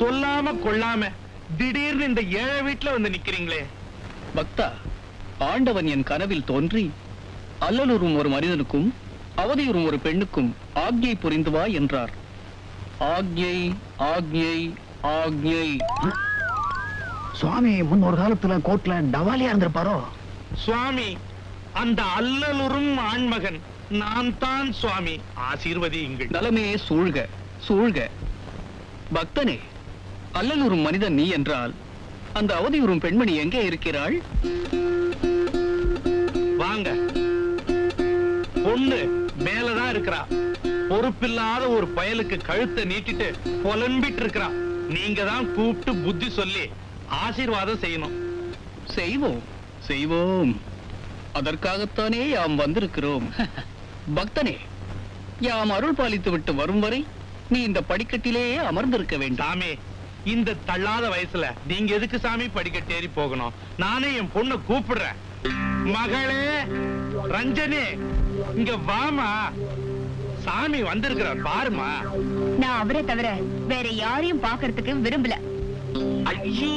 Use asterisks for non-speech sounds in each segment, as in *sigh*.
சொல்லாம கொள்ளாம திடீர்னு இந்த ஏழை வீட்டுல வந்து நிக்கிறீங்களே. பக்தா ஆண்டவன் என் கனவில் தோன்றி அல்லலுறும் ஒரு மனிதனுக்கும் அவதியுறும் ஒரு பெண்ணுக்கும் ஆக்ஞை புரிந்து வா என்றார். ஆக்ஞை ஆக்ஞை ஆக்ஞை. சுவாமி முன்னொரு காலத்துல கோர்ட்ல டவாலியா இருந்திருப்பாரோ? சுவாமி அந்த அல்லலுறும் ஆண்மகன் நான் தான் சுவாமி. ஆசீர்வதியுங்கள். நலமே சூழ்க சூழ்க. பக்தனே அல்லலூரும் மனிதன் நீ என்றால் அந்த அவதியுறும் பெண்மணி எங்கே இருக்கிறாள்? வாங்க. பொண்ணு மேலதான் இருக்கிறா. பொறுப்பில்லாத ஒரு பயலுக்கு கழுத்தை நீட்டிட்டு புலம்பிட்டு இருக்கிறா. நீங்க தான் கூப்பிட்டு புத்தி சொல்லி ஆசீர்வாதம் செய்யணும். செய்வோம். செய்வோம். அதற்காகத்தானே யாம் வந்திருக்கிறோம். பக்தனே யாம் அருள் பாலித்து விட்டு வரும் வரை நீ இந்த படிக்கட்டிலேயே அமர்ந்திருக்க வேண்டாமே. இந்த தள்ளாத வயசுல நீங்க எதுக்கு சாமி படிக்கட்டு ஏறி போகணும்? நானே என் பொண்ணை கூப்பிடுறேன். மகளே ரஞ்சனி இங்க வாமா. சாமி வந்திருக்கிறார் பாருமா. நான் அவரை தவிர வேற யாரையும் பாக்குறதுக்கு விரும்பல. ஐயோ!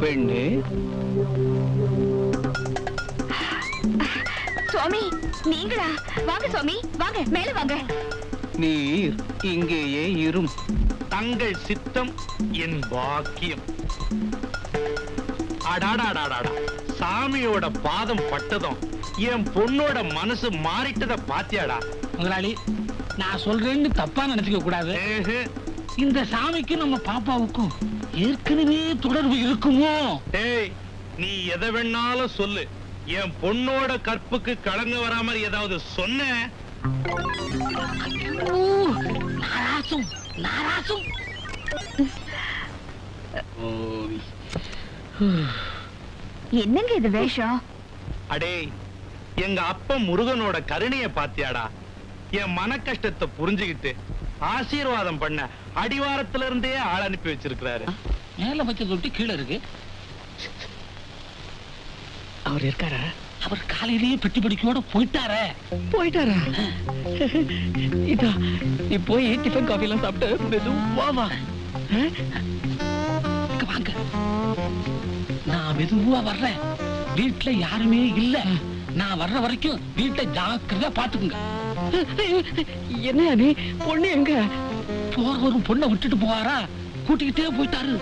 பெண்ணே. சுவாமி நீங்களா? வாங்க சுவாமி வாங்க மேல வாங்க. நீர் இங்கேயே இரும். தங்கள் சித்தம் என் பாக்கியம். அடாடாடாடாடா சாமியோட பாதம் பட்டதும் என் பொண்ணோட மனசு மாறிட்டத பாத்தியாடா. முதலாளி நான் சொல்றேன்னு தப்பா நினைச்சுக்க கூடாது. இந்த சாமிக்கு நம்ம பாப்பாவுக்கும் ஏற்கனவே தொடர்பு இருக்குமோ? டேய் நீ எதை வேணாலும் சொல்லு. என் பொண்ணோட கற்புக்கு கலங்க வராம ஏதாவது சொன்ன நாராசும் என்னங்க இது வேஷம்? அடே எங்க அப்பா முருகனோட கருணைய பாத்தியாடா. என் மன கஷ்டத்தை புரிஞ்சுகிட்டு ஆசீர்வாதம் பண்ண அடிவாரத்துல இருந்தே ஆள் அனுப்பி வச்சிருக்கிறாரு. மேல வச்ச தொட்டி கீழே இருக்கு. அவர் இருக்காரா? அவர் காலையிலேயே பெட்டி படிக்கையோட போயிட்டாரே. போயிட்டாரா? *laughs* இதா நீ போய் டிஃபன் காஃபி எல்லாம் சாப்பிட்டு மெதுவா வா. வாங்க. நான் மெதுவா வர்றேன். வீட்டுல யாருமே இல்ல. நான் வர்ற வரைக்கும் வீட்டை ஜாக்கிரதையா பாத்துக்குங்க. என்னையா நீ பொண்ணு எங்க? போற ஒரு பொண்ணை விட்டுட்டு போவாரா? கூட்டிக்கிட்டே போயிட்டாரு.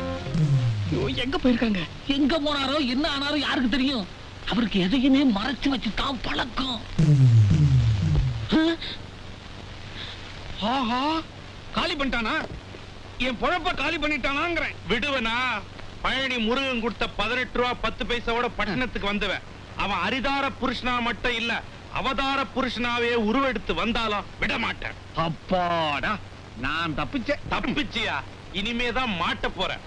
எங்க போயிருக்காங்க? எங்க போனாரோ என்ன ஆனாரோ யாருக்கு தெரியும்? அவருக்கு எதையுமே மறைச்சு வச்சுட்டான் பழக்கம். ஆஹா காலி பண்ணிட்டானா? என் பொழப்ப காலி பண்ணிட்டானாங்கிறேன். விடுவனா பழனி முருகன் கொடுத்த பதினெட்டு ரூபா பத்து பைசாவோட பட்டணத்துக்கு வந்தவன். அவன் அரிதார புருஷனா மட்டும் இல்ல அவதார புருஷனாவே உருவெடுத்து வந்தாலும் விட மாட்டேன் அப்பாடா நான் தப்பிச்சேன் தப்பிச்சியா? இனிமேதான் மாட்ட போறேன்.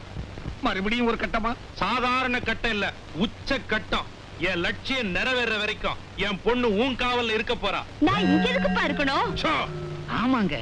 மறுபடியும் ஒரு கட்டமா? சாதாரண கட்டம் இல்ல உச்ச கட்டம். என் லட்சியம் நிறைவேற வரைக்கும் என் பொண்ணு உன் காவல்ல இருக்க போறா. நான் இங்க எதுக்குப்பா இருக்கணும்? சோ, ஆமாங்க.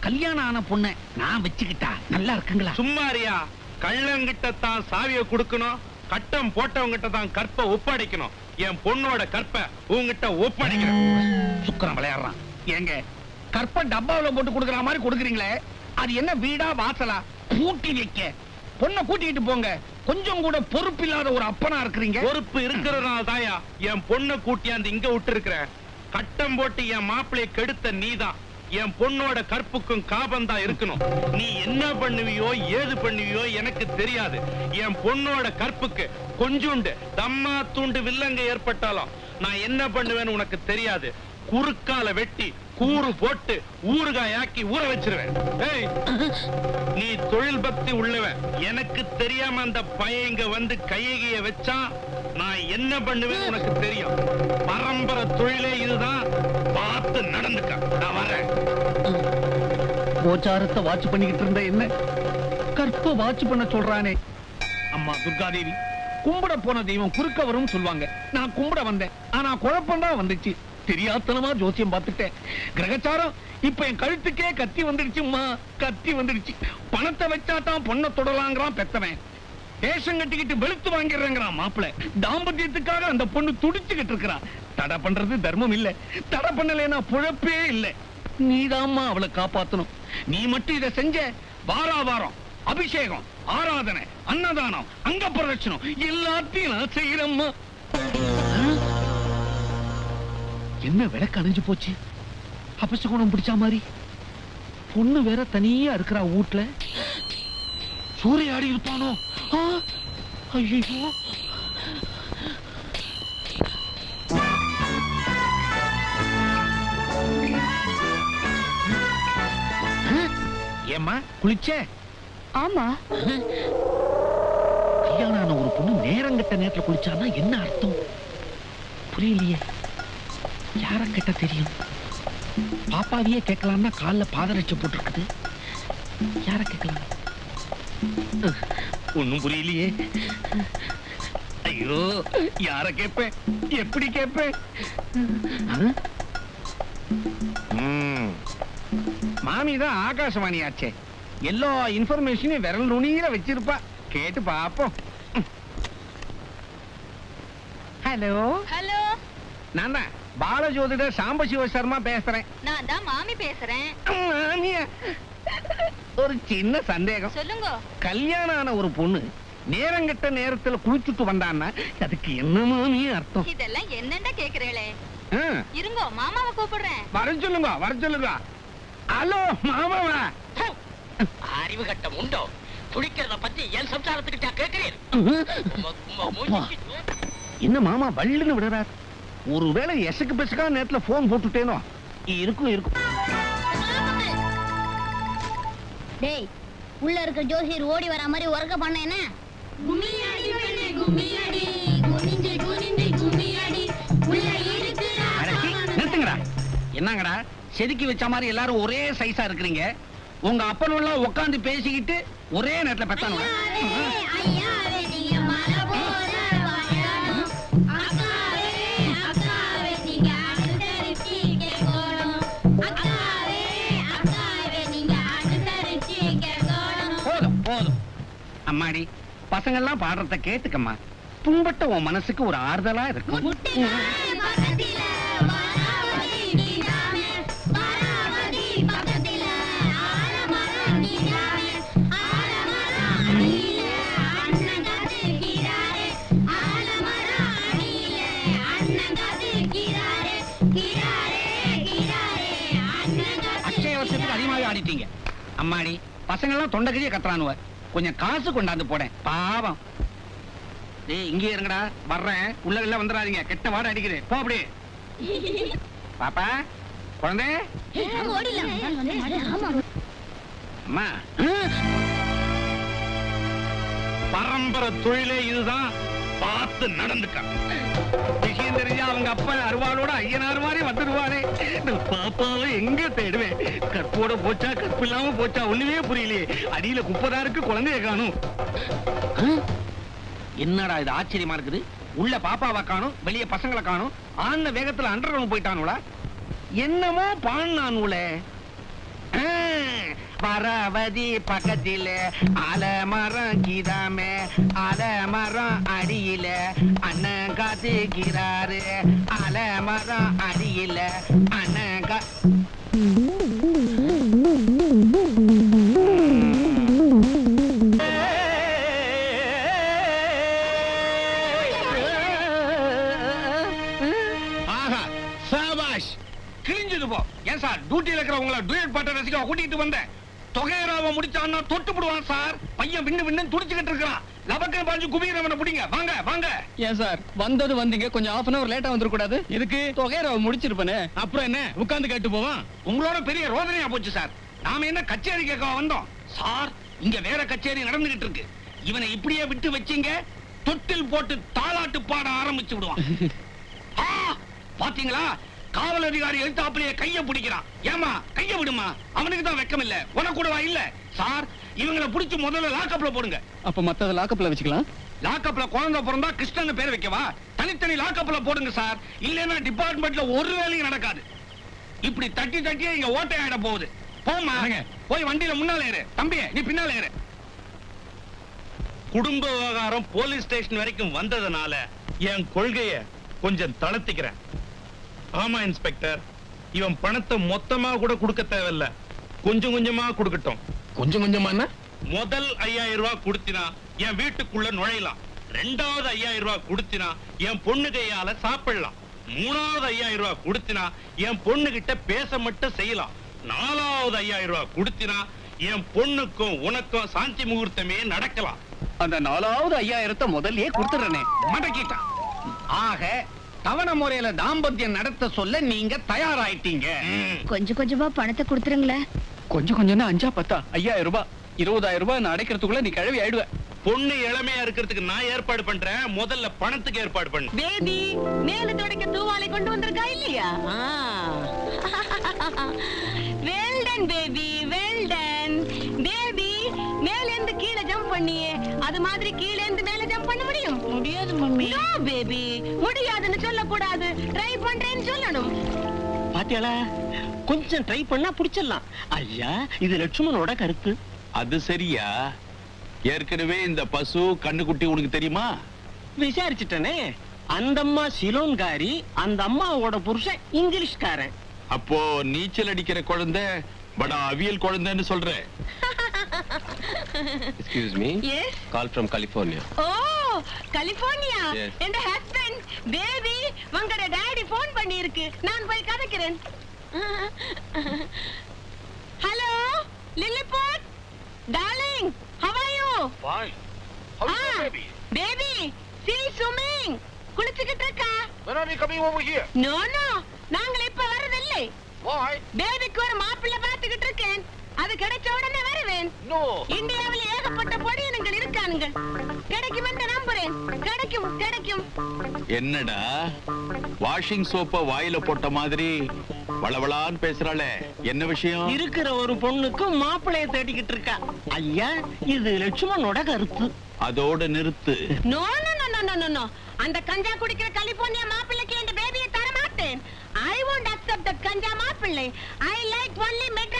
கல்யாணம் ஆன பொண்ணை நான் வச்சுக்கிட்டா நல்லா இருக்குங்களா? சும்மாரியா கள்ளங்கிட்ட தான் சாவியை கொடுக்கணும். கட்டம் போட்டவங்கிட்ட தான் கற்பை ஒப்படைக்கணும். என் பொண்ணோட கற்பை உங்ககிட்ட ஒப்படைக்கிறேன் சுக்கரம் விளையாடுறான். ஏங்க கற்ப டப்பாவுல போட்டு கொடுக்குற மாதிரி கொடுக்குறீங்களே அது என்ன வீடா வாசலா? பூட்டி வைக்க. பொண்ணை கூட்டிட்டு போங்க. கொஞ்சம் கூட பொறுப்பு இல்லாத ஒரு அப்பனா இருக்கிறீங்க. பொறுப்பு இருக்கிறதுனால தாயா என் பொண்ணை கூட்டியாந்து இங்க விட்டு இருக்கிற கட்டம் போட்டு என் மாப்பிள்ளைய கெடுத்த நீதான். என் பொண்ணோட கற்புக்கும் காபம் தான் இருக்கணும். நீ என்ன பண்ணுவியோ ஏது பண்ணுவியோ எனக்கு தெரியாது. என் பொண்ணோட கற்புக்கு கொஞ்சுண்டு தம்மா தூண்டு வில்லங்க ஏற்பட்டாலும் நான் என்ன பண்ணுவேன்னு உனக்கு தெரியாது. குறுக்கால வெட்டி கூறு போட்டு ஊறுகாயாக்கி ஊற வச்சிருவேன். ஏய் நீ தொழில் பக்தி உள்ளவன். எனக்கு தெரியாம அந்த பையன் இங்க வந்து கையகிய வச்சா நான் என்ன பண்ணுவேன் உனக்கு தெரியும். பரம்பரை தொழிலே இதுதான். பார்த்து நடந்துக்க. நான் வரேன். கோச்சாரத்தை வாட்ச் பண்ணிக்கிட்டு இருந்த என்ன? கற்ப வாட்ச் பண்ண சொல்றானே. அம்மா துர்காதேவி கும்பிட போன தெய்வம் குறுக்க வரும் சொல்லுவாங்க. நான் கும்பிட வந்தேன். ஆனா குழப்பம் தான் வந்துச்சு. தெரியாத்தனமா ஜோசியம் பார்த்துட்டேன் கிரகச்சாரம் இப்ப என் கழுத்துக்கே கத்தி வந்துடுச்சும்மா கத்தி வந்துடுச்சு. பணத்தை வச்சா தான் பொண்ணை தொடலாங்கிறான் பெத்தவன். வேஷம் கட்டிக்கிட்டு வெளுத்து வாங்கிடுறேங்கிறான் மாப்பிள்ள தாம்பத்தியத்துக்காக அந்த பொண்ணு துடிச்சுக்கிட்டு இருக்கிறா. தடை பண்றது தர்மம் இல்ல. தடை பண்ணலைன்னா புழப்பே இல்ல. நீதாம்மா அவளை காப்பாத்தணும். நீ மட்டும் இதை செஞ்ச வாரா வாரம் அபிஷேகம் ஆராதனை அன்னதானம் அங்க பிரதட்சணம் எல்லாத்தையும் நான் செய்யறேம்மா. என்ன விளக்கு அணைஞ்சு போச்சு? அபசகுணம் பிடிச்ச மாதிரி? பொண்ணு வேற தனியா இருக்கிறா வீட்ல. சூறையாடி இருப்பானோ? ஆ, ஐயையோ. ஏம்மா குளிச்சே? ஆமா. கல்யாணம் ஒரு பொண்ணு நேரங்கட்ட நேரத்துல குளிச்சானா என்ன அர்த்தம்? புரியலையே. யார கேட்ட தெரியும்? பாப்பாவையே கேட்கலாம்னா கால்ல பாதரட்சை போட்டிருக்குது. யார கேட்கலாம் ஒண்ணும் புரியலையே. ஐயோ யார கேட்பேன்? எப்படி கேட்பேன். மாமி தான் ஆகாசவாணி ஆச்சே எல்லா இன்ஃபர்மேஷனையும் விரல் நுனியில வச்சிருப்பா. கேட்டு பாப்போம். ஹலோ ஹலோ நான் தான். பாலஜோதிடர் சாம்பசிவ சர்மா பேசுறேன். நான் தான் மாமி பேசுறேன். மாமியா? ஒரு சின்ன சந்தேகம். சொல்லுங்க. கல்யாணம் ஆன ஒரு பொண்ணு நேரங்கெட்ட நேரத்துல குளிச்சுட்டு வந்தான்னா அதுக்கு என்ன மாமி அர்த்தம்? இதெல்லாம் என்னண்டா கேக்குறீங்களே? இருங்கோ மாமாவை கூப்பிடுறேன். வர சொல்லுங்க வர சொல்லுங்க. ஹலோ மாமாவா? அறிவு கட்டம் உண்டோ? குடிக்கிறத பத்தி என் சம்சாரத்துக்கிட்ட கேட்கிறேன் என்ன மாமா வள்ளுன்னு விடுறார்? ஒருவேளை எசக்கு பெசக்கா நேரத்துல போன் போட்டுட்டேனோ? இருக்கும் இருக்கும். டேய் உள்ள இருக்க ஜோசியர் ஓடி வர மாதிரி உறக்க பண்ண என்ன? நிறுத்துங்கடா. என்னங்கடா? செதுக்கி வச்ச மாதிரி எல்லாரும் ஒரே சைஸா இருக்கிறீங்க. உங்க அப்பனெல்லாம் உட்காந்து பேசிக்கிட்டு ஒரே நேரத்துல பெத்தானுங்க. அம்மாடி பசங்கள்லாம் பாடுறத கேட்டுக்கம்மா. புண்பட்ட உன் மனசுக்கு ஒரு ஆறுதலா இருக்கும். அக்ஷய வருஷத்துக்கு அதிகமாவே ஆடிட்டீங்க. அம்மாடி பசங்கள்லாம் தொண்டைக்கிறிய கத்துறானுவ. கொஞ்சம் காசு கொண்டாந்து போடேன். பாவம். டேய் இங்கே இருங்கடா. வர்றேன். உள்ள எல்லாம் வந்துடாதீங்க. கெட்ட வாட அடிக்குது. போ அப்படி பாப்பா குழந்தை? அம்மா. பரம்பரை தொழிலே இதுதான். பார்த்து நடந்துக்க. விஷயம் தெரிஞ்சா அவங்க அப்பா அருவாளோட ஐயனார் மாதிரி வந்துடுவானே. நான் பாப்பாவை எங்க தேடுவேன்? கற்போட போச்சா கற்பு இல்லாம போச்சா ஒண்ணுமே புரியலையே. அடியில குப்பதா இருக்கு குழந்தைய காணும். என்னடா இது ஆச்சரியமா இருக்குது? உள்ள பாப்பாவை காணும் வெளிய பசங்களை காணும் ஆன வேகத்துல அண்டர் போயிட்டானுல என்னமோ பாடினானுல பரவதி பக்கத்தில் அலமரம் கிதாமே அலமரம் அடியில அண்ணன் காத்துக்கிறாரு. அலமரம் அடியில அண்ணன் கா ஆஹா சாபாஷ். கிழிஞ்சது போ. ஏன் சார் டியூட்டில இருக்கிறவங்கள டூயட் பாட்டை ரசிக்க கூட்டிகிட்டு வந்தேன். தொகையராவை முடிச்சான்னா தொட்டு போடுவான் சார். பையன் விண்ணு விண்ணு துடிச்சுக்கிட்டு இருக்கான் லபக்கன் பாஞ்சு குபீரவனை பிடிங்க. வாங்க வாங்க. ஏன் சார்? வந்தது வந்தீங்க. கொஞ்சம் ஆஃப் அன் அவர் லேட்டா வந்துடக்கூடாது எதுக்கு? தொகையராவை முடிச்சிருப்பனே. அப்புறம் என்ன? உட்கார்ந்து கேட்டு போவான் உங்களோட பெரிய ரோதனையா போச்சு சார். நாம என்ன கச்சேரி கேட்க வந்தோம்? சார் இங்க வேற கச்சேரி நடந்துகிட்டு இருக்கு. இவனை இப்படியே விட்டு வச்சீங்க. தொட்டில் போட்டு தாளாட்டு பாட ஆரம்பிச்சு விடுவான். ஆ, பாத்தீங்களா? காவல் அதிகாரி எழுத்தாப்புலயே கைய பிடிக்கிறான். ஏமா கைய விடுமா அவனுக்கு தான் வெக்கம் இல்ல. உனக்கு கூடவா இல்ல? சார் இவங்களை பிடிச்சு முதல்ல லாக்கப்ல போடுங்க. அப்ப மத்தத லாக்கப்ல வச்சுக்கலாம். லாக்கப்ல குழந்தை பிறந்தா கிருஷ்ணன் பேர் வைக்கவா? தனித்தனி லாக்கப்ல போடுங்க சார். இல்லைன்னா டிபார்ட்மெண்ட்ல ஒரு வேலையும் நடக்காது. இப்படி தட்டி தட்டியே இங்க ஓட்டை ஆயிட போகுது. போமா போய் வண்டியில முன்னால ஏறு. தம்பி நீ பின்னால ஏறு. குடும்ப விவகாரம் போலீஸ் ஸ்டேஷன் வரைக்கும் வந்ததுனால என் கொள்கைய கொஞ்சம் தளர்த்திக்கிறேன். ஆமா இன்ஸ்பெக்டர். இவன் பணத்தை மொத்தமா கூட கொடுக்க தேவையில்ல. கொஞ்சம் கொஞ்சமா கொடுக்கட்டும். கொஞ்சம் கொஞ்சமா முதல் ஐயாயிரம் ரூபாய் கொடுத்தினா என் வீட்டுக்குள்ள நுழையலாம். ரெண்டாவது ஐயாயிரம் ரூபாய் கொடுத்தினா என் பொண்ணு கையால சாப்பிடலாம். மூணாவது ஐயாயிரம் ரூபாய் கொடுத்தினா என் பொண்ணு கிட்ட பேச மட்டும் செய்யலாம். நாலாவது ஐயாயிரம் ரூபாய் கொடுத்தினா என் பொண்ணுக்கும் உனக்கும் சாந்தி முகூர்த்தமே நடக்கலாம். அந்த நாலாவது ஐயாயிரத்தை முதல்லயே கொடுத்துறனே மடக்கிட்டான். ஆக தவணை முறையில தாம்பத்தியம் நடத்த சொல்ல நீங்க தயாராயிட்டீங்க. கொஞ்சம் கொஞ்சமா பணத்தை கொடுத்துருங்களேன் கொஞ்சம் கொஞ்சம் அஞ்சா பத்தா? ஐயாயிரம் ரூபாய் இருபதாயிரம் ரூபாய் நான் அடைக்கிறதுக்குள்ள நீ கிழவி ஆயிடுவ. பொண்ணு இளமையா இருக்கிறதுக்கு நான் ஏற்பாடு பண்றேன். முதல்ல பணத்துக்கு ஏற்பாடு பண்ணு. பேபி மேல தொடக்க தூவாலை கொண்டு வந்திருக்கா இல்லையா? வெல்டன் பேபி வெல்டன் பேபி மேல இருந்து கீழே ஜம்ப் பண்ணியே. அது மாதிரி கீழே இருந்து மேல ஜம்ப் பண்ண. முடியாது மம்மி. நோ பேபி முடியாதுன்னு சொல்லக்கூடாது. ட்ரை பண்றேன்னு சொல்லணும். பாத்தியாளா? கொஞ்சம் ட்ரை பண்ணா புடிச்சிடலாம். ஐயா இது லட்சுமணோட கருத்து. அது சரியா? ஏற்கனவே இந்த பசு கண்ணுக்குட்டி உனக்கு தெரியுமா? விசாரிச்சுட்டனே. அந்த அம்மா சிலோன்காரி அந்த அம்மாவோட புருஷன் இங்கிலீஷ்காரன். அப்போ நீச்சல் அடிக்கிற குழந்தை படா அவியல் குழந்தைன்னு சொல்ற. *laughs* Excuse me. Yes Call from California. ஓ கலிபோர்னியா. என் ஹஸ்பண்ட் பேபி உங்களோட டாடி ஃபோன் பண்ணி இருக்கு நான் போய் கதைக்கிறேன். Hello Lilliput darling how are you Fine. Baby she swimming குளிச்சுக்கிட்டு இருக்கா? When are you coming over here? No no நாங்கள் இப்ப வரதில்லை Why? பேபிக்கு ஒரு மாப்பிள்ளை பார்த்துக்கிட்டு இருக்கேன். அது கிடைச்ச உடனே வருவேன். இந்தியாவில் ஏகப்பட்ட பொடியனங்கள் இருக்கானுங்க கிடைக்கும் என்று நம்புறேன். கிடைக்கும் கிடைக்கும். என்னடா? வாஷிங் சோப்ப வாயில போட்ட மாதிரி வளவளான்னு பேசுறாளே. என்ன விஷயம்? இருக்கிற ஒரு பொண்ணுக்கு மாப்பிளைய தேடிக்கிட்டு இருக்கா. ஐயா இது லட்சுமணோட கருத்து. அதோட நிறுத்து. No no no no no no. அந்த கஞ்சா குடிக்கிற கலிபோர்னியா மாப்பிள்ளைக்கு இந்த பேபியை தர மாட்டேன் ஐ won't accept that கஞ்சா மாப்பிள்ளை. ஐ லைக் only மெட்ராஸ்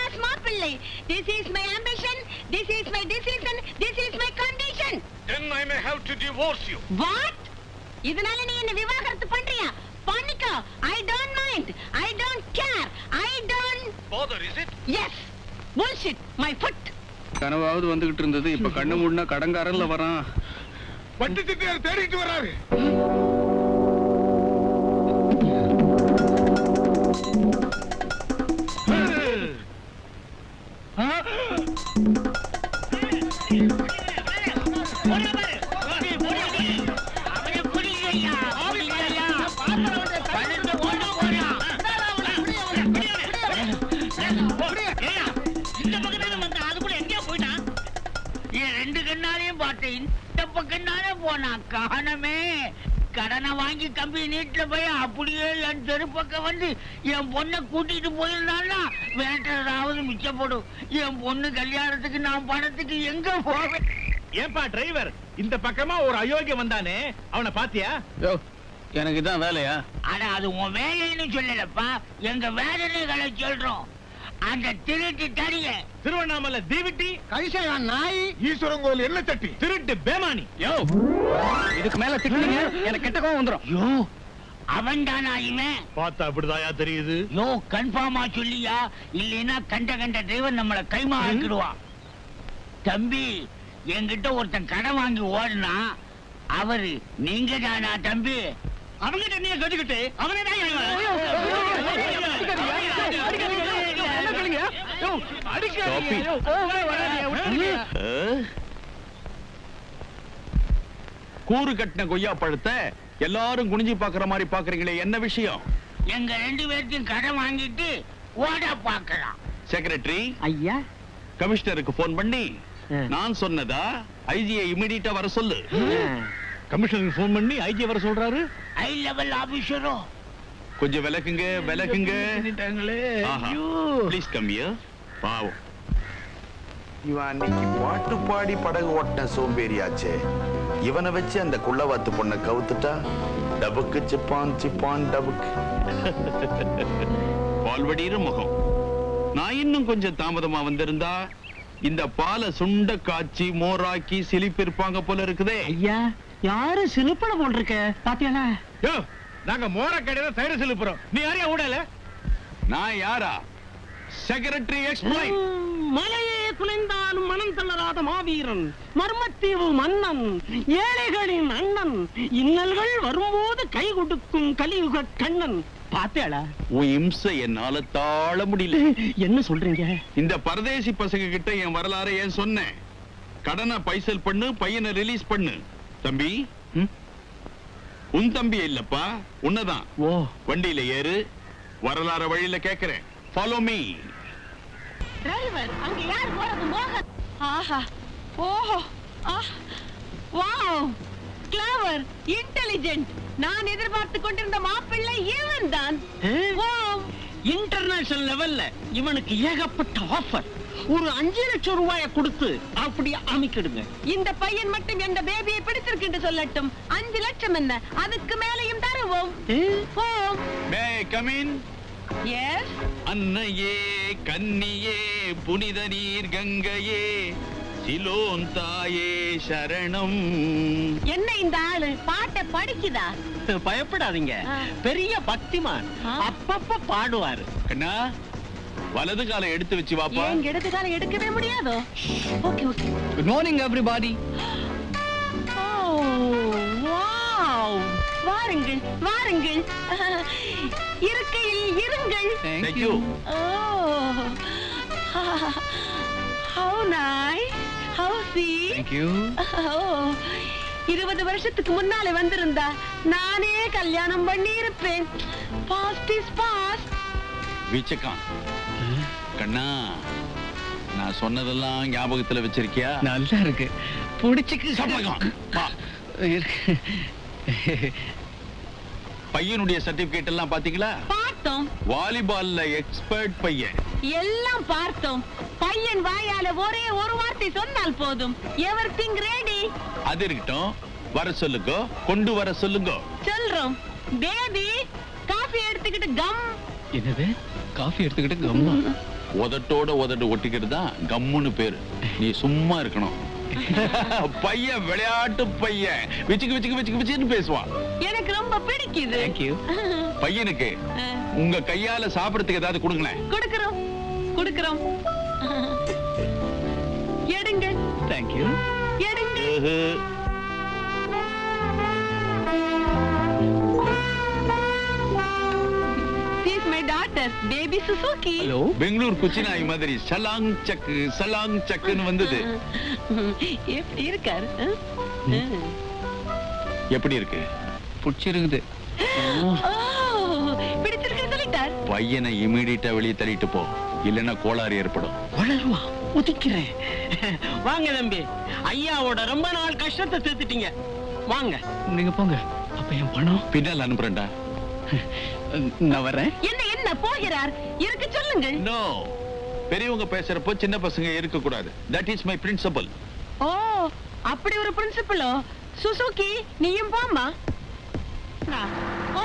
மாப்பிள்ளை this is my ambition this is my decision this is my condition. Then I may have to divorce you. What இதனால நீ என்ன விவாகரத்து பண்றியா? பண்ணிக்கோ. I don't mind I don't care I don't Bother, is it? Yes bullshit. My foot. கனவாவது வந்துகிட்டு இருந்தது. இப்ப கண்ணு மூடினா கடங்காரன்ல வரான். வட்டி திட்டியார் தேடிட்டு வர்றாரு தானே போனான் காணமே. கடனை வாங்கி கம்பி நீட்டுல போய் அப்படியே என் தெரு பக்கம் வந்து என் பொண்ணை கூட்டிட்டு போயிருந்தான்னா வேண்டதாவது மிச்சப்படும். என் பொண்ணு கல்யாணத்துக்கு நான் பணத்துக்கு எங்க போவேன்? ஏன்பா டிரைவர் இந்த பக்கமா ஒரு அயோக்கியம் வந்தானே அவனை பாத்தியா? எனக்கு இதான் வேலையா? ஆனா அது உன் வேலைன்னு சொல்லலப்பா. எங்க வேதனைகளை சொல்றோம். அந்த திருட்டு தடிய. திருவண்ணாமலை தீவிட்டி கரிசையா நாய். ஈஸ்வரங்கோல் என்ன தட்டி திருட்டு பேமானி. யோ இதுக்கு மேல திட்டுனீங்க எனக்கு கெட்ட கோவம் வந்துரும். யோ. அவன் தானா இவன் பார்த்தா அப்படிதாயா தெரியுது? யோ கன்ஃபார்மா சொல்லியா? இல்லைன்னா கண்ட கண்ட டிரைவர் நம்மள கைமா ஆக்கிடுவான் தம்பி என்கிட்ட ஒருத்தன் கடன் வாங்கி ஓடுனா அவரு நீங்க தானா தம்பி? அவங்கிட்ட நீ கட்டுக்கிட்டு அவனே it. அஹ்? கூறு கட்டின கொய்யா பழத்தை எல்லாரும் குனிஞ்சு பாக்குற மாதிரி பாக்குறீங்களே என்ன விஷயம்? எங்க ரெண்டு பேர்த்தையும் கடன் வாங்கிட்டு ஓட பாக்கலாம் செக்ரட்டரி ஐயா. கமிஷனருக்கு போன் பண்ணி நான் சொன்னதா? ஐஜியை இமிடியட்டா வர சொல்லு. கமிஷனருக்கு ஃபோன் பண்ணி ஐஜி வர சொல்றாரு? ஹை லெவல் ஆபீசரோ கொஞ்சம் விலக்குங்க விலக்குங்க. ப்ளீஸ் கம் ஹியர் பாவம். இவன் அன்னைக்கு பாட்டு பாடி படகு ஓட்டின சோம்பேறியாச்சே. இவனை வச்சு அந்த குள்ளவாத்து பொண்ணை கவுத்துட்டா? டபுக்கு சிப்பான் சிப்பான் டபுக்கு. *laughs* பால்வடிகிற முகம். நான் இன்னும் கொஞ்சம் தாமதமா வந்திருந்தா இந்த பாலை சுண்ட காய்ச்சி மோராக்கி சிலிப்பிருப்பாங்க போல இருக்குதே. ஐயா யாரு சிலுப்பட போட்டிருக்க பாத்தியாளா? யோ நாங்க மோர கடையில தயிர் செலுப்புறோம். நீ யாரையா ஊடல? நான் யாரா? செக்ரட்டரி எக்ஸ்பிளைன் மலையே குலைந்தாலும் மனம் தளராத மாவீரன் மர்மத்தீவு மன்னன் ஏழைகளின் அண்ணன் இன்னல்கள் வரும்போது கை கொடுக்கும் கலியுக கண்ணன். பாத்தேளா உன் இம்சை என்னால தாழ முடியல. *laughs* என்ன சொல்றீங்க? இந்த பரதேசி பசங்க கிட்ட என் வரலாறை ஏன் சொன்னேன் கடனை பைசல் பண்ணு பையனை ரிலீஸ் பண்ணு. தம்பி? உன் தம்பி இல்லப்பா உன்னதான். ஓ. வண்டியில ஏறு வரலாற வழியில கேக்குறேன். ஃபாலோ மீ டிரைவர் அங்க யார் போறது? மோகன். ஆஹா. ஓஹோ. ஆஹ் வாவ். கிளவர் இன்டெலிஜென்ட் நான் எதிர்பார்த்து கொண்டிருந்த மாப்பிள்ளை இவன் தான் இன்டர்நேஷனல் லெவல்ல இவனுக்கு ஏகப்பட்ட ஆஃபர் ஒரு அஞ்சு லட்சம் ரூபாய கொடுத்து அப்படி அமைக்கிடுங்க. இந்த பையன் மட்டும் எந்த பேபியை பிடிச்சிருக்கு சொல்லட்டும். அஞ்சு லட்சம் என்ன? அதுக்கு மேலையும் தருவோம். கமின் அன்னையே கன்னியே புனித நீர் கங்கையே சிலோன் தாயே சரணம். என்ன இந்த ஆளு? பாட்டை படிக்குதா? பயப்படாதீங்க. பெரிய பக்திமான். அப்பப்ப பாடுவாரு. கண்ணா வலது காலை எடுத்து வச்சு வாப்பா. ஏன் இடது காலம் எடுக்கவே முடியாதோ? Okay okay. Good morning everybody oh wow வாருங்கள் வாருங்கள். இருக்கையில் இருங்கள். Thank you. Oh. How nice how she thank you இருபது வருஷத்துக்கு முன்னாலே வந்திருந்தா நானே கல்யாணம் பண்ணி இருப்பேன் பாஸ்ட் இஸ் பாஸ்ட் வீச்சக்கான் கண்ணா நான் சொன்னதெல்லாம் ஞாபகத்துல வச்சிருக்கியா? நல்லா இருக்கு. பிடிச்சிக்கு சம்மதம். வா. இருக்கு. பையனுடைய சர்டிபிகேட் எல்லாம் பாத்தீங்களா? பார்த்தோம். வாலிபால்ல எக்ஸ்பர்ட் பையன். எல்லாம் பார்த்தோம். பையன் வாயால ஒரே ஒரு வார்த்தை சொன்னால் போதும். எவர் திங் ரெடி அது இருக்கட்டும். வர சொல்லுங்க. கொண்டு வர சொல்லுங்க. சொல்றோம். பேபி காஃபி எடுத்துக்கிட்டு கம் என்னது? காஃபி எடுத்துக்கிட்டு கம்மா உதட்டோட உதட்டு ஒட்டிக்கிறது தான் கம்முன்னு பேரு. நீ சும்மா இருக்கணும். பையன் விளையாட்டு பையன். விச்சுக்கு விச்சுக்கு விச்சுக்கு விச்சுன்னு பேசுவான். எனக்கு ரொம்ப பிடிக்குது. பையனுக்கு உங்க கையால சாப்பிடறதுக்கு ஏதாவது கொடுங்களேன். கொடுக்கிறோம். கொடுக்கிறோம். எடுங்க. தேங்க் யூ எடுங்க. Daughter, baby Suzuki. Hello Bangalore குச்சி நாய் மாதிரி சலாங் சக்கு சலாங் சக்குன்னு வந்தது. எப்படி இருக்காரு. எப்படி இருக்கு? பிடிச்சிருக்குது. பிடிச்சிருக்குன்னு சொல்லிட்டார். பையனை இமீடியட்டா வெளியே தள்ளிட்டு போ. இல்லைன்னா கோளாறு ஏற்படும். வளருவா ஒதுக்கிறேன் வாங்க தம்பி ஐயாவோட ரொம்ப நாள் கஷ்டத்தை தீர்த்துட்டீங்க. வாங்க. நீங்க போங்க அப்ப என் பணம். பின்னால் அனுப்புறேன்டா. நான் வரேன் என்ன என்ன போகிறார்? இருக்க சொல்லுங்கள். நோ பெரியவங்க பேசுறப்போ சின்ன பசங்க இருக்க கூடாது தட் இஸ் மை பிரின்சிபல் ஓ அப்படி ஒரு பிரின்சிபலோ சுசுகி நீயும் போம்மா. ஓ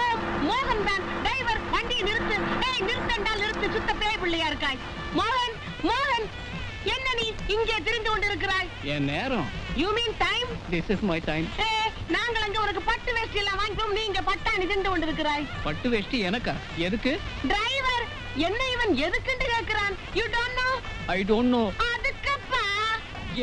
மோகன் தான் டிரைவர் வண்டியை நிறுத்து. டேய் நிறுத்தண்டா நிறுத்து. சுத்த பேய் பிள்ளையா இருக்காய். மோகன் மோகன் என்ன நீ இங்கே திரிந்து கொண்டிருக்கிறாய். என் நேரம். You mean time this is my time ஏ நாங்கள் அங்க உனக்கு பட்டு வேஷ்டி எல்லாம் வாங்கிட்டோம் நீங்க பட்டாணி தின்று கொண்டிருக்கிறாய். பட்டு வேஷ்டி எனக்கா? எதுக்கு? டிரைவர் என்ன இவன் எதுக்குன்னு கேக்குறான் you don't know I don't know அதுக்கப்பா.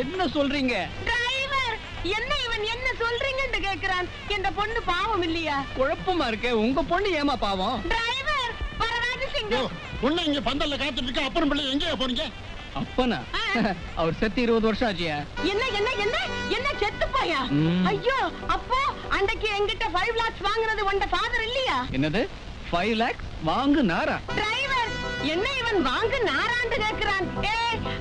என்ன சொல்றீங்க? டிரைவர் என்ன இவன் என்ன சொல்றீங்கன்னு கேக்குறான் இந்த பொண்ணு பாவம் இல்லையா? குழப்பமா இருக்கே. உங்க பொண்ணு ஏமா பாவம்? டிரைவர் வரராஜ சிங்கம் பொண்ணு இங்க பந்தல்ல காத்துட்டு இருக்க. அப்புறம் பிள்ளை எங்க போறீங்க அப்பனா. அவர் செத்து இருபது வருஷம் ஆச்சியா? என்ன என்ன என்ன? என்ன செத்து போயா. ஐயோ அப்போ அன்னைக்கு என்கிட்ட ஃபைவ் லாக்ஸ் வாங்குனது உண்ட ஃபாதர் இல்லையா? என்னது? ஃபைவ் லேக்ஸ் வாங்கு நாரா? டிரைவர் என்ன இவன் வாங்கு நாராண்டு கேக்குறான்? ஏ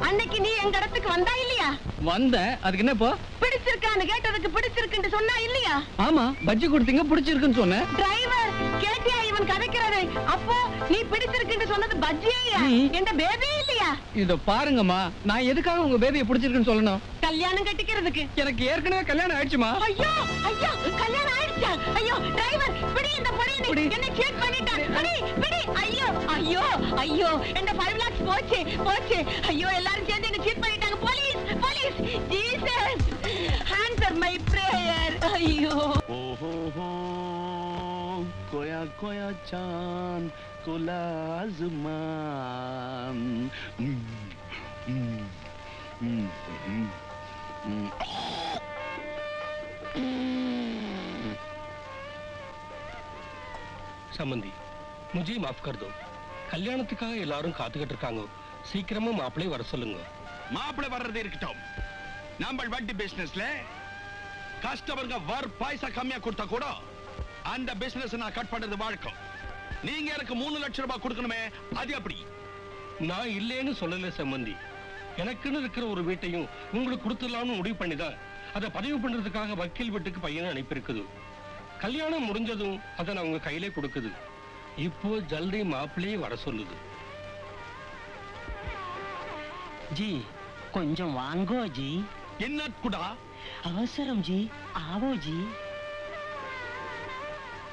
அன்னைக்கு நீ எங்க இடத்துக்கு வந்தா இல்லையா? வந்தேன் அதுக்கு என்ன இப்போ? பிடிச்சிருக்கான்னு கேட்டதுக்கு பிடிச்சிருக்குன்னு சொன்னா இல்லையா? ஆமா பஜ்ஜி கொடுத்தீங்க பிடிச்சிருக்குன்னு சொன்னேன். டிரைவர் கேட்டியா இவன் கதைக்கிறதை? அப்போ நீ பிடிச்சிருக்குன்னு சொன்னது பஜ்ஜியா ம். என்ற பேபி இல்லையா? இத பாருங்கம்மா நான் எதுக்காக உங்க பேபியை பிடிச்சிருக்குன்னு சொல்லணும்? கல்யாணம் கட்டிக்கிறதுக்கு. எனக்கு ஏற்கனவே கல்யாணம் ஆயிடுச்சுமா? ஐயோ ஐயோ கல்யாணம் ஆயிடுச்சா? ஐயோ டிரைவர் பிடி இந்த பிடி. என்ன சீட் பண்ணிட்டான். பிடி பிடி ஐயோ ஐயோ ஐயோ என்ன 5 lakhs போச்சு போச்சு. ஐயோ எல்லாரும் சேர்ந்து என்ன சீட் பண்ணிட்டாங்க. Police police Jesus answer my prayer ஐயோ. ஓஹோ கோயா கோயா चांद खुला आसमान சம்மந்தி முஜே மாஃப் கர் தோ கல்யாணத்துக்காக எல்லாரும் காத்துக்கிட்டு இருக்காங்க சீக்கிரமா மாப்பிளை வர சொல்லுங்க மாப்பிள்ளை வர்றது இருக்கட்டும் நம்ம வட்டி பிசினஸ்ல கஸ்டமருங்க வர் பைசா கம்மியா கொடுத்தா கூட அந்த பிசினஸ் நான் கட் பண்றது வழக்கம் நீங்க எனக்கு மூணு லட்சம் ரூபாய் கொடுக்கணுமே அது எப்படி? நான் இல்லைன்னு சொல்லல சம்மந்தி எனக்குன்னு இருக்கிற ஒரு வீட்டையும் உங்களுக்கு கொடுத்துடலாம்னு முடிவு பண்ணிதான் அதை பதிவு பண்றதுக்காக வக்கீல் வீட்டுக்கு பையனை அனுப்பியிருக்குது. கல்யாணம் முடிஞ்சதும் அதை நான் உங்க கையிலே கொடுக்குது. இப்போ ஜல்தி மாப்பிள்ளையே வர சொல்லுது. ஜி கொஞ்சம் வாங்கோ ஜி. என்ன குடா? அவசரம் ஜி ஆவோ ஜி.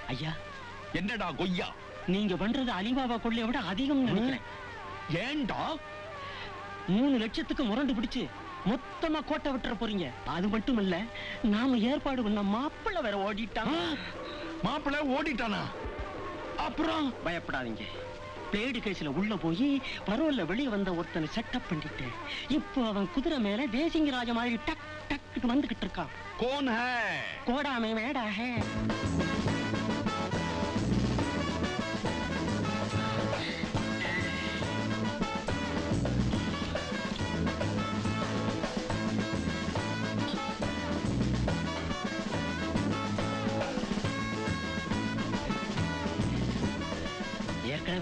ஐயா. என்னடா கொய்யா? நீங்க பண்றது அலிபாபா கொள்ளைய விட அதிகம் நினைக்கிறேன். ஏன்டா மூணு லட்சத்துக்கு முரண்டு பிடிச்சு மொத்தமா கோட்டை விட்டுற போறீங்க. அது மட்டும் இல்ல நாம ஏற்பாடு பண்ண மாப்பிள்ளை வேற ஓடிட்டான். மாப்பிள்ளை ஓடிட்டானா? அப்புறம் பயப்படாதீங்க. பிளேடு கேஸ்ல உள்ள போய் பரோல்ல வெளிய வந்த ஒருத்தனை செட்டப் பண்ணிட்டேன் இப்போ அவன் குதிரை மேல தேசிங்க ராஜ மாதிரி டக் டக்குன்னு வந்துகிட்டு இருக்கான். கோன் ஹே. கோடாமே மேடா ஹே.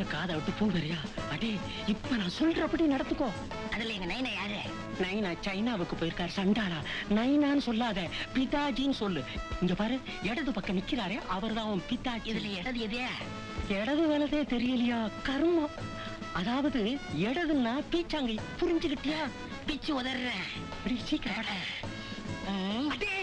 ஏற்கனவே காதை விட்டு போகிறியா அடே இப்ப நான் சொல்றபடி நடத்துக்கோ அதுல எங்க நைனா யாரு? நைனா சைனாவுக்கு போயிருக்காரு சண்டாளா. நைனான்னு சொல்லாத பிதாஜின்னு சொல்லு. இங்க பாரு இடது பக்கம் நிக்கிறாரே அவர்தான் அவன் பிதாஜி. இதுல இடது எதே? இடது வலதே தெரியலையா? கர்மம். அதாவது இடதுன்னா பீச்சாங்கை. புரிஞ்சுக்கிட்டியா பிச்சு அப்படி சீக்கிரம். அடே.